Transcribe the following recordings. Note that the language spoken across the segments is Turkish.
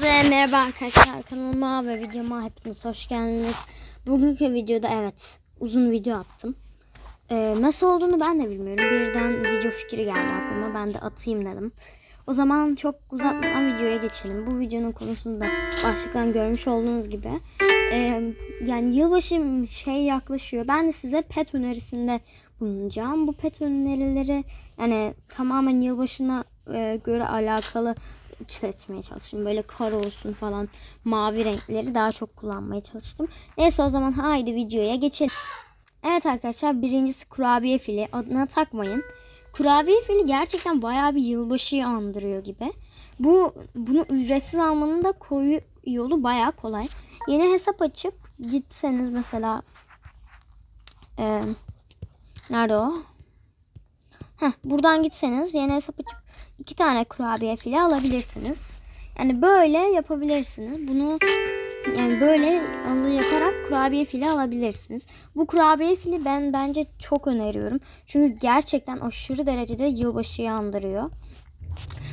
Herkese merhaba arkadaşlar kanalıma ve videoma hepiniz hoş geldiniz. Bugünkü videoda evet uzun video attım. Ee, nasıl olduğunu ben de bilmiyorum. Birden video fikri geldi aklıma. Ben de atayım dedim. O zaman çok uzatmadan videoya geçelim. Bu videonun konusunda başlıktan görmüş olduğunuz gibi. ee, yani yılbaşı şey yaklaşıyor. Ben de size pet önerisinde bulunacağım. Bu pet önerileri yani tamamen yılbaşına e, göre alakalı seçmeye çalıştım. Böyle kar olsun falan mavi renkleri daha çok kullanmaya çalıştım. Neyse o zaman haydi videoya geçelim. Evet arkadaşlar birincisi kurabiye fili. Adına takmayın. Kurabiye fili gerçekten bayağı bir yılbaşıyı andırıyor gibi. Bu bunu ücretsiz almanın da koyu yolu bayağı kolay. Yeni hesap açıp gitseniz mesela e, nerede o? Heh, buradan gitseniz yeni hesap açıp iki tane kurabiye fili alabilirsiniz. Yani böyle yapabilirsiniz. Bunu yani böyle alı yaparak kurabiye fili alabilirsiniz. Bu kurabiye fili ben bence çok öneriyorum. Çünkü gerçekten aşırı derecede yılbaşıyı andırıyor.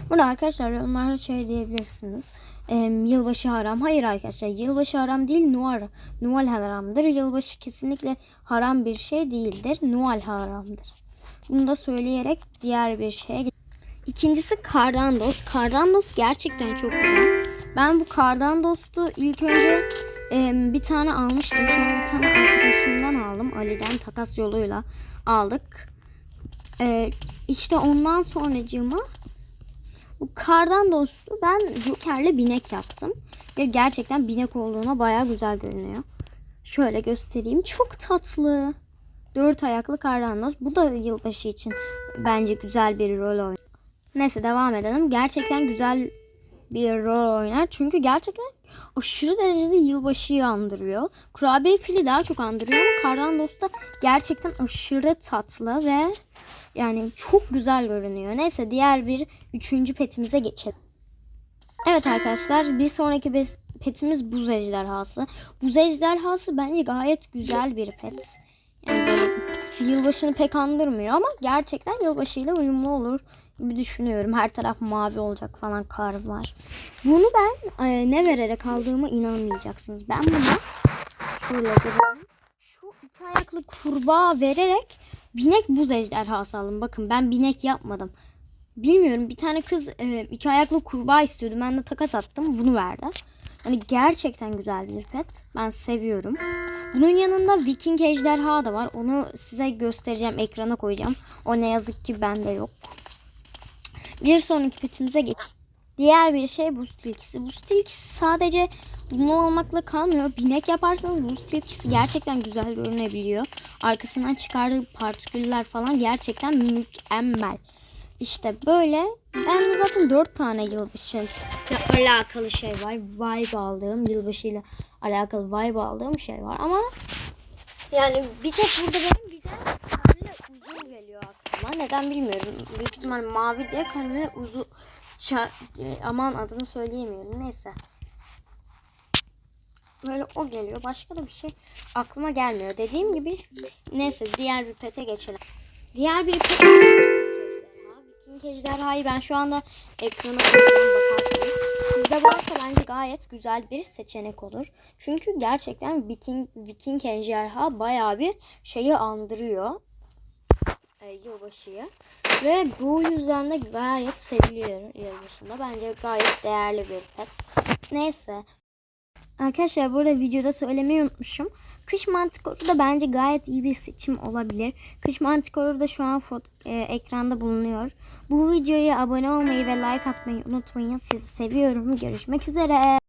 Burada arkadaşlar yorumlarda şey diyebilirsiniz. E, yılbaşı haram. Hayır arkadaşlar yılbaşı haram değil Noel, Noel haramdır. Yılbaşı kesinlikle haram bir şey değildir. Noel haramdır. Bunu da söyleyerek diğer bir şeye İkincisi Kardandos. Kardandos gerçekten çok güzel. Ben bu Kardandos'tu ilk önce e, bir tane almıştım. Sonra bir tane arkadaşımdan aldım. Ali'den takas yoluyla aldık. E, işte ondan sonracığıma bu Kardandos'tu ben Joker'le binek yaptım. Ve gerçekten binek olduğuna baya güzel görünüyor. Şöyle göstereyim. Çok tatlı. Dört ayaklı Kardandos. Bu da yılbaşı için bence güzel bir rol oynuyor. Neyse devam edelim. Gerçekten güzel bir rol oynar. Çünkü gerçekten aşırı derecede yılbaşıyı andırıyor. Kurabiye fili daha çok andırıyor ama Kardandos da gerçekten aşırı tatlı ve yani çok güzel görünüyor. Neyse diğer bir üçüncü petimize geçelim. Evet arkadaşlar bir sonraki petimiz buz ejderhası. Buz ejderhası bence gayet güzel bir pet. Yılbaşını pek andırmıyor ama gerçekten yılbaşıyla uyumlu olur gibi düşünüyorum. Her taraf mavi olacak falan kar var. Bunu ben e, ne vererek aldığıma inanmayacaksınız. Ben bunu şöyle görelim. Şu iki ayaklı kurbağa vererek binek buz ejderhası aldım. Bakın ben binek yapmadım. Bilmiyorum bir tane kız e, iki ayaklı kurbağa istiyordu. Ben de takas attım. Bunu verdi. Hani gerçekten güzel bir pet. Ben seviyorum. Bunun yanında Viking ejderha da var. Onu size göstereceğim. Ekrana koyacağım. O ne yazık ki bende yok. Bir sonraki petimize geç. Diğer bir şey buz tilkisi. Buz tilkisi sadece bunun olmakla kalmıyor. Binek yaparsanız buz tilkisi gerçekten güzel görünebiliyor. Arkasından çıkardığı partiküller falan gerçekten mükemmel. İşte böyle. Ben zaten 4 tane yılbaşı alakalı şey var. Vibe aldığım, yılbaşıyla alakalı vibe aldığım şey var. Ama yani bir tek burada benim bir de kalbimle uzun geliyor aklıma. Neden bilmiyorum. Büyük ihtimal mavi diye kalbimle uzun Ça- e, aman adını söyleyemiyorum. Neyse. Böyle o geliyor. Başka da bir şey aklıma gelmiyor. Dediğim gibi neyse diğer bir pete geçelim. Diğer bir pet Viking ejderhayı ben şu anda ekrana bakarsınız. Sizde varsa bence gayet güzel bir seçenek olur. Çünkü gerçekten Viking, Viking ejderha bayağı bir şeyi andırıyor. E, yılbaşıyı. Ve bu yüzden de gayet seviliyor yılbaşında. Bence gayet değerli bir pet. Neyse. Arkadaşlar burada videoda söylemeyi unutmuşum. Kış mantikoru da bence gayet iyi bir seçim olabilir. Kış mantikoru da şu an e, ekranda bulunuyor. Bu videoya abone olmayı ve like atmayı unutmayın. Sizi seviyorum. Görüşmek üzere.